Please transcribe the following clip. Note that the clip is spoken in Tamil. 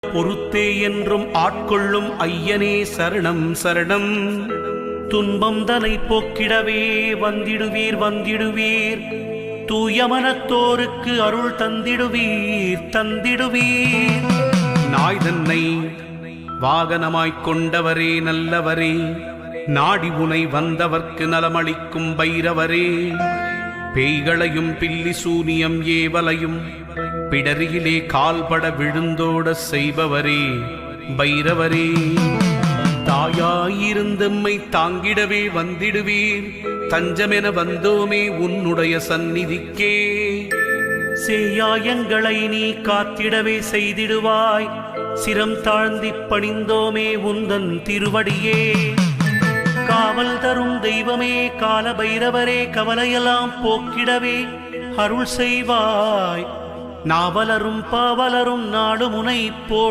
பொறுத்தே என்றும் ஆட்கொள்ளும் ஐயனே சரணம் சரணம். துன்பம் தனை போக்கிடவே வந்திடுவீர் வந்திடுவீர். தூயமனத்தோருக்கு அருள் தந்திடுவீர் தந்திடுவீர். நாய் தன்னை வாகனமாய்க் கொண்டவரே நல்லவரே. நாடி உனை வந்தவர்க்கு நலமளிக்கும் பைரவரே. பேய்களையும் பில்லி சூனியம் ஏவலையும் பிடரியிலே கால்பட விழுந்தோட செய்பவரே பைரவரே. தாயாயிருந்தம்மை தாங்கிடவே வந்திடுவீர் தஞ்சமென வந்தோமே உன்னுடைய சந்நிதிக்கே. செய்யாயங்களை நீ காத்திடவே செய்திடுவாய் சிரம் தாழ்ந்திப் பணிந்தோமே உந்தன் திருவடியே. காவல் தரும் தெய்வமே கால பைரவரே கவலையெல்லாம் போக்கிடவே அருள் செய்வாய். நாவலரும் பாவலரும் நாடு முனை போ